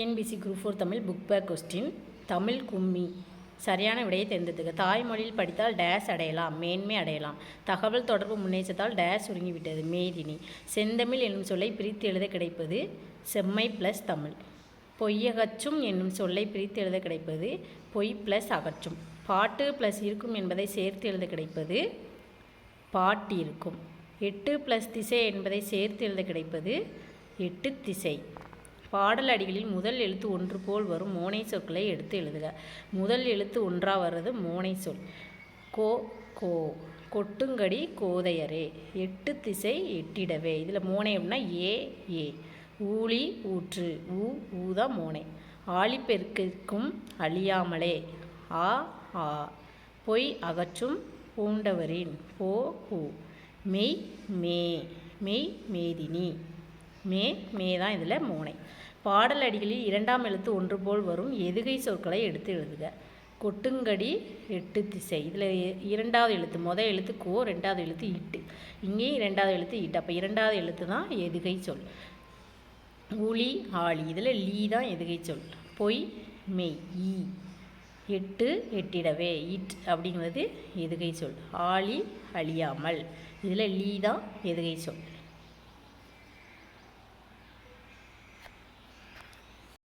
NBC group four Tamil book back question Tamil கும்மி. சரியான விடையை தேர்ந்தெடுத்துக்க. தாய்மொழியில் படித்தால் டேஸ் அடையலாம். மேன்மை அடையலாம். தகவல் தொடர்பு முன்னேற்றத்தால் டேஸ் சுருங்கிவிட்டது. மேதினி. செந்தமிழ் என்னும் சொல்லை பிரித்து எழுத கிடைப்பது செம்மை ப்ளஸ் தமிழ். பொய்யகச்சும் என்னும் சொல்லை பிரித்து எழுத கிடைப்பது பொய் ப்ளஸ் அகற்றும். பாட்டு ப்ளஸ் இருக்கும் என்பதை சேர்த்து எழுத கிடைப்பது பாட்டு இருக்கும் எட்டு ப்ளஸ் திசை என்பதை சேர்த்து எழுத கிடைப்பது எட்டு திசை. பாடல் அடிகளில் முதல் எழுத்து ஒன்று போல் வரும் மோனை சொற்களை எடுத்து எழுதுக. முதல் எழுத்து ஒன்றாக வர்றது மோனை சொல். கோ கோ. கொட்டுங்கடி கோதையரே. எட்டு திசை எட்டிடவே. இதில் மோனை அப்படின்னா ஏ ஏ. ஊழி ஊற்று. ஊ ஊதா மோனை. ஆழிப்பெருக்கிற்கும் அழியாமலே. ஆ ஆ. பொய் அகற்றும் பூண்டவரின் போ பூ. மெய் மே. மெய் மேதினி. மே மே தான் இதில் மோனை. பாடல் அடிகளில் இரண்டாம் எழுத்து ஒன்று போல் வரும் எதுகை சொற்களை எடுத்து எழுதுக. கொட்டுங்கடி எட்டு திசை. இதில் இரண்டாவது எழுத்து மொதல் எழுத்து கோ ரெண்டாவது எழுத்து இட்டு. இங்கேயும் இரண்டாவது எழுத்து இட்டு. அப்போ இரண்டாவது எழுத்து தான் எதுகை சொல். உளி ஆளி. இதில் லீ தான் எதுகை சொல். பொய் மெய் ஈ. எட்டு எட்டிடவே. இட் அப்படிங்கிறது எதுகை சொல். ஆளி அழியாமல். இதில் லீ தான் எதுகை சொல்.